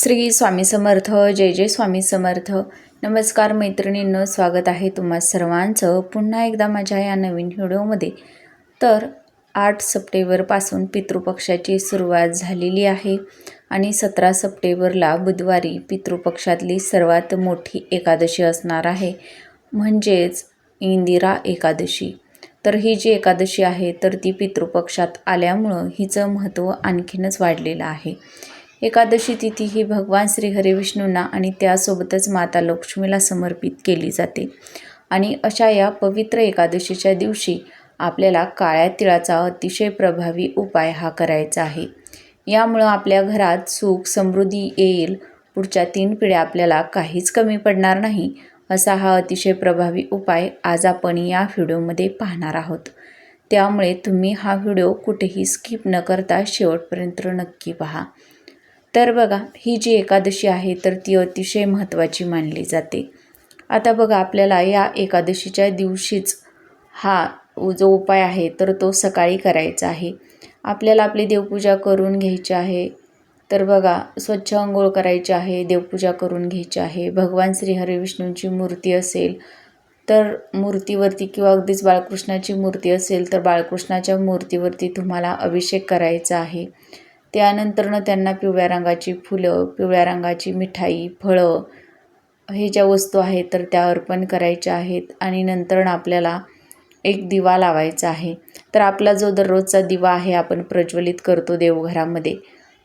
श्री स्वामी समर्थ जय जय स्वामी समर्थ. नमस्कार मैत्रिणींनो स्वागत आहे तुम्हा सर्वांचं पुन्हा एकदा माझ्या या नवीन व्हिडिओमध्ये. तर आठ सप्टेंबरपासून पितृपक्षाची सुरुवात झालेली आहे आणि सतरा सप्टेंबरला बुधवारी पितृपक्षातली सर्वात मोठी एकादशी असणार आहे म्हणजेच इंदिरा एकादशी. तर ही जी एकादशी आहे तर ती पितृपक्षात आल्यामुळं हिचं महत्त्व आणखीनच वाढलेलं आहे. एकादशी तिथी ही भगवान श्री हरिविष्णूंना आणि त्यासोबतच माता लक्ष्मीला समर्पित केली जाते. आणि अशा या पवित्र एकादशीच्या दिवशी आपल्याला काळ्या तिळाचा अतिशय प्रभावी उपाय हा करायचा आहे. यामुळं आपल्या घरात सुख समृद्धी येईल. पुढच्या तीन पिढ्या आपल्याला काहीच कमी पडणार नाही असा हा अतिशय प्रभावी उपाय आज आपण या व्हिडिओमध्ये पाहणार आहोत. त्यामुळे तुम्ही हा व्हिडिओ कुठेही स्किप न करता शेवटपर्यंत नक्की पहा. तर बघा ही जी एकादशी आहे तर ती अतिशय महत्त्वाची मानली जाते. आता बघा आपल्याला या एकादशीच्या दिवशीच हा जो उपाय आहे तर तो सकाळी करायचा आहे. आपल्याला आपली देवपूजा करून घ्यायची आहे. तर बघा स्वच्छ अंघोळ करायची आहे देवपूजा करून घ्यायची आहे. भगवान श्री हरिविष्णूंची मूर्ती असेल तर मूर्तीवरती किंवा अगदीच बाळकृष्णाची मूर्ती असेल तर बाळकृष्णाच्या मूर्तीवरती तुम्हाला अभिषेक करायचा आहे. त्यानंतरनं त्यांना पिवळ्या रंगाची फुलं पिवळ्या रंगाची मिठाई फळं हे ज्या वस्तू आहेत तर त्या अर्पण करायच्या आहेत आणि नंतरनं आपल्याला एक दिवा लावायचा आहे. तर आपला जो दररोजचा दिवा आहे आपण प्रज्वलित करतो देवघरामध्ये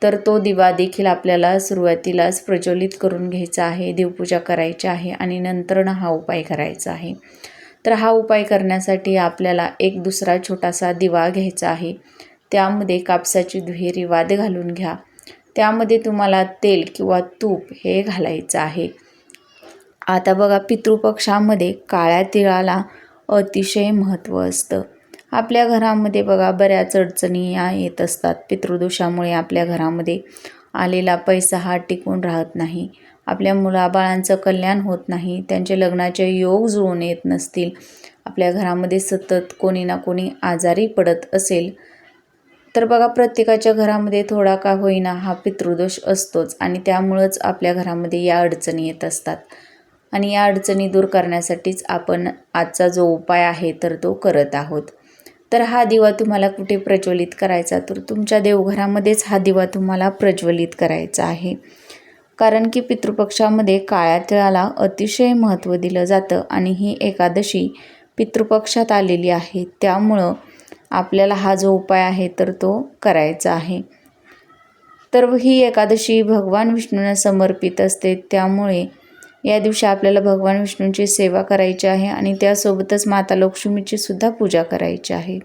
तर तो दिवा देखील आपल्याला सुरुवातीलाच प्रज्वलित करून घ्यायचा आहे देवपूजा करायची आहे आणि नंतरनं हा उपाय करायचा आहे. तर हा उपाय करण्यासाठी आपल्याला एक दुसरा छोटासा दिवा घ्यायचा आहे. त्यामध्ये कापसाची दुहेरी वाद घालून घ्या. त्यामध्ये तुम्हाला तेल किंवा तूप हे घालायचं आहे. आता बघा पितृपक्षामध्ये काळ्या तिळाला अतिशय महत्त्व असतं. आपल्या घरामध्ये बघा बऱ्याच अडचणी या येत असतात. पितृदोषामुळे आपल्या घरामध्ये आलेला पैसा हा टिकून राहत नाही. आपल्या मुलाबाळांचं कल्याण होत नाही. त्यांचे लग्नाचे योग जुळून येत नसतील. आपल्या घरामध्ये सतत कोणी ना कोणी आजारी पडत असेल. तर बघा प्रत्येकाच्या घरामध्ये थोडा का होईना हा पितृदोष असतोच आणि त्यामुळंच आपल्या घरामध्ये या अडचणी येत असतात. आणि या अडचणी दूर करण्यासाठीच आपण आजचा जो उपाय आहे तर तो करत आहोत. तर हा दिवा तुम्हाला कुठे प्रज्वलित करायचा? तर तुमच्या देवघरामध्येच हा दिवा तुम्हाला प्रज्वलित करायचा आहे. कारण की पितृपक्षामध्ये काळ्या तिळाला अतिशय महत्त्व दिलं जातं आणि ही एकादशी पितृपक्षात आलेली आहे. त्यामुळं आपल्याला हा जो उपाय आहे तर तो करायचा आहे. तर ही एकादशी भगवान विष्णूंना समर्पित असते. त्यामुळे या दिवशी आपल्याला भगवान विष्णूंची सेवा करायची आहे आणि त्यासोबतच माता लक्ष्मीची सुद्धा पूजा करायची आहे.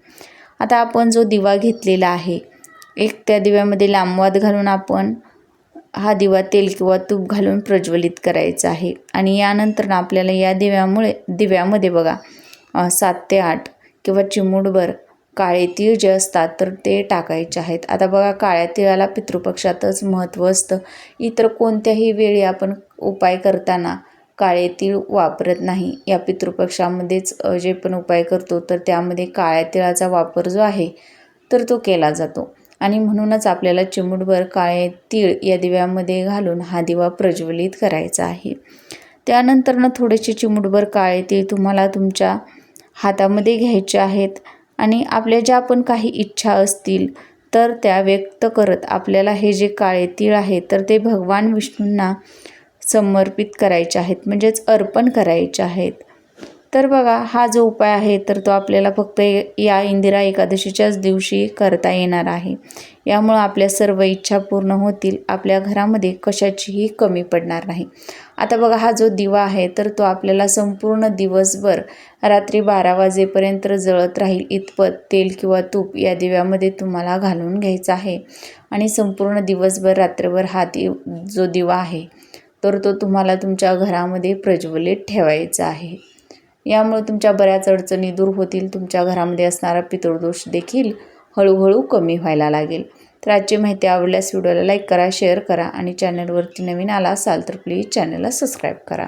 आता आपण जो दिवा घेतलेला आहे एक त्या दिव्यामध्ये लांबवाद घालून आपण हा दिवा तेल किंवा तूप घालून प्रज्वलित करायचा आहे. आणि यानंतर आपल्याला या दिव्यामुळे दिव्यामध्ये बघा सात ते आठ किंवा चिमूटभर काळे तीळ जे असतात तर ते टाकायचे आहेत. आता बघा काळ्या तिळाला पितृपक्षातच महत्त्व असतं. इतर कोणत्याही वेळी आपण उपाय करताना काळे तीळ वापरत नाही. या पितृपक्षामध्येच जे पण उपाय करतो तर त्यामध्ये काळ्या तिळाचा वापर जो आहे तर तो केला जातो. आणि म्हणूनच आपल्याला चिमूटभर काळे तीळ या दिव्यामध्ये घालून हा दिवा प्रज्वलित करायचा आहे. त्यानंतरनं थोडेसे चिमूटभर काळे तीळ तुम्हाला तुमच्या हातामध्ये घ्यायचे आहेत. आणि आपल्या ज्या पण काही इच्छा असतील तर त्या व्यक्त करत आपल्याला हे जे काळे तीळ आहे तर ते भगवान विष्णूंना समर्पित करायचे आहेत म्हणजेच अर्पण करायचे आहेत. तर बघा हा जो उपाय आहे तर तो आपल्याला फक्त या इंदिरा एकादशीच्याच दिवशी करता येणार आहे. यामुळं आपल्या सर्व इच्छा पूर्ण होतील आपल्या घरामध्ये कशाचीही कमी पडणार नाही. आता बघा हा जो दिवा आहे तर तो आपल्याला संपूर्ण दिवसभर रात्री बारा वाजेपर्यंत जळत राहील. इतपत तेल किंवा तूप या दिव्यामध्ये तुम्हाला घालून घ्यायचा आहे. आणि संपूर्ण दिवसभर रात्रभर हा दिव जो दिवा आहे तर तो तुम्हाला तुमच्या घरामध्ये प्रज्वलित ठेवायचा आहे. यामुळे तुमच्या बऱ्याच अडचणी दूर होतील. तुमच्या घरामध्ये असणारा पितृदोष देखील हळूहळू कमी व्हायला लागेल. तर आजची माहिती आवडल्यास व्हिडिओला लाईक करा शेअर करा आणि चॅनलवरती नवीन आला असाल तर प्लीज चॅनलला सबस्क्राईब करा.